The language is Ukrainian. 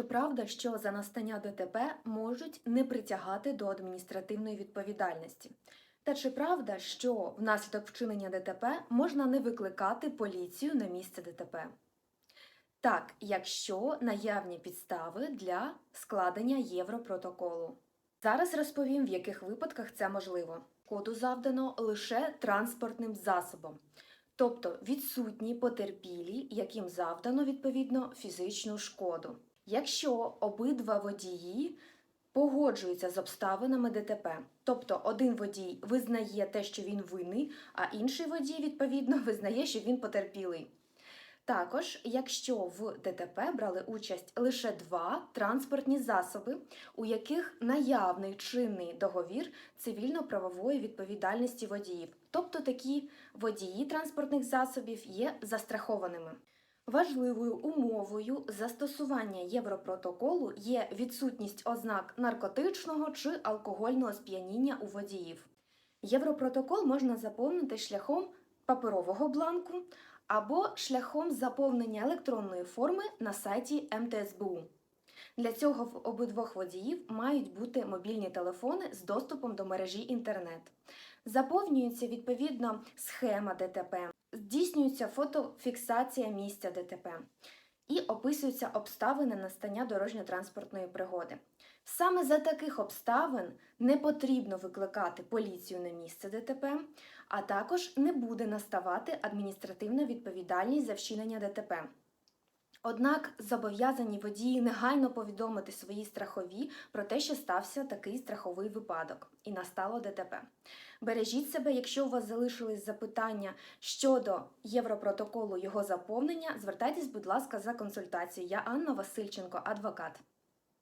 Чи правда, що за настання ДТП можуть не притягати до адміністративної відповідальності? Та чи правда, що внаслідок вчинення ДТП можна не викликати поліцію на місце ДТП? Так, якщо наявні підстави для складення Європротоколу. Зараз розповім, в яких випадках це можливо. Коду завдано лише транспортним засобом, тобто відсутні потерпілі, яким завдано відповідно фізичну шкоду. Якщо обидва водії погоджуються з обставинами ДТП, тобто один водій визнає те, що він винний, а інший водій відповідно визнає, що він потерпілий. Також, якщо в ДТП брали участь лише два транспортні засоби, у яких наявний чинний договір цивільно-правової відповідальності водіїв, тобто такі водії транспортних засобів є застрахованими. Важливою умовою застосування Європротоколу є відсутність ознак наркотичного чи алкогольного сп'яніння у водіїв. Європротокол можна заповнити шляхом паперового бланку або шляхом заповнення електронної форми на сайті МТСБУ. Для цього в обидвох водіїв мають бути мобільні телефони з доступом до мережі інтернет. Заповнюється відповідно схема ДТП, здійснюється фотофіксація місця ДТП і описуються обставини настання дорожньо-транспортної пригоди. Саме за таких обставин не потрібно викликати поліцію на місце ДТП, а також не буде наставати адміністративна відповідальність за вчинення ДТП. Однак зобов'язані водії негайно повідомити свої страхові про те, що стався такий страховий випадок і настало ДТП. Бережіть себе, якщо у вас залишились запитання щодо Європротоколу його заповнення, звертайтесь, будь ласка, за консультацією. Я Анна Васильченко, адвокат.